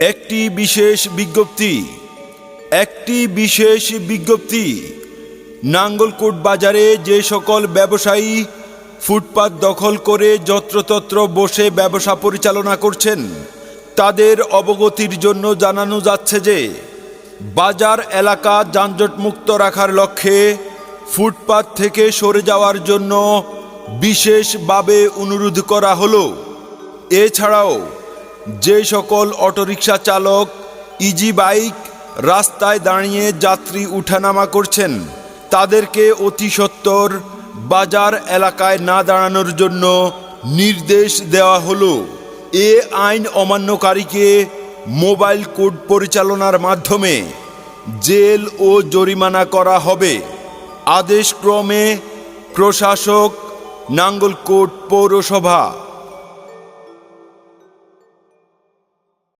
একটি বিশেষ বিজ্ঞপ্তি, একটি বিশেষ বিজ্ঞপ্তি, নাঙ্গলকোট বাজারে যে সকল ব্যবসায়ী ফুটপাত দখল করে যত্রতত্র বসে ব্যবসা পরিচালনা করছেন, তাদের অবগতির জন্য জানানো যাচ্ছে যে, বাজার এলাকা যানজটমুক্ত রাখার লক্ষ্যে ফুটপাত থেকে সরে যাওয়ার জন্য বিশেষভাবে অনুরোধ করা হলো। এছাড়াও যে সকল অটোরিকশা চালক ইজি বাইক রাস্তায় দাঁড়িয়ে যাত্রী উঠানামা করছেন, তাদেরকে অতি সত্বর বাজার এলাকায় না দাঁড়ানোর জন্য নির্দেশ দেওয়া হলো। এ আইন অমান্যকারীকে মোবাইল কোড পরিচালনার মাধ্যমে জেল ও জরিমানা করা হবে। আদেশক্রমে প্রশাসক নাঙ্গলকোট পৌরসভা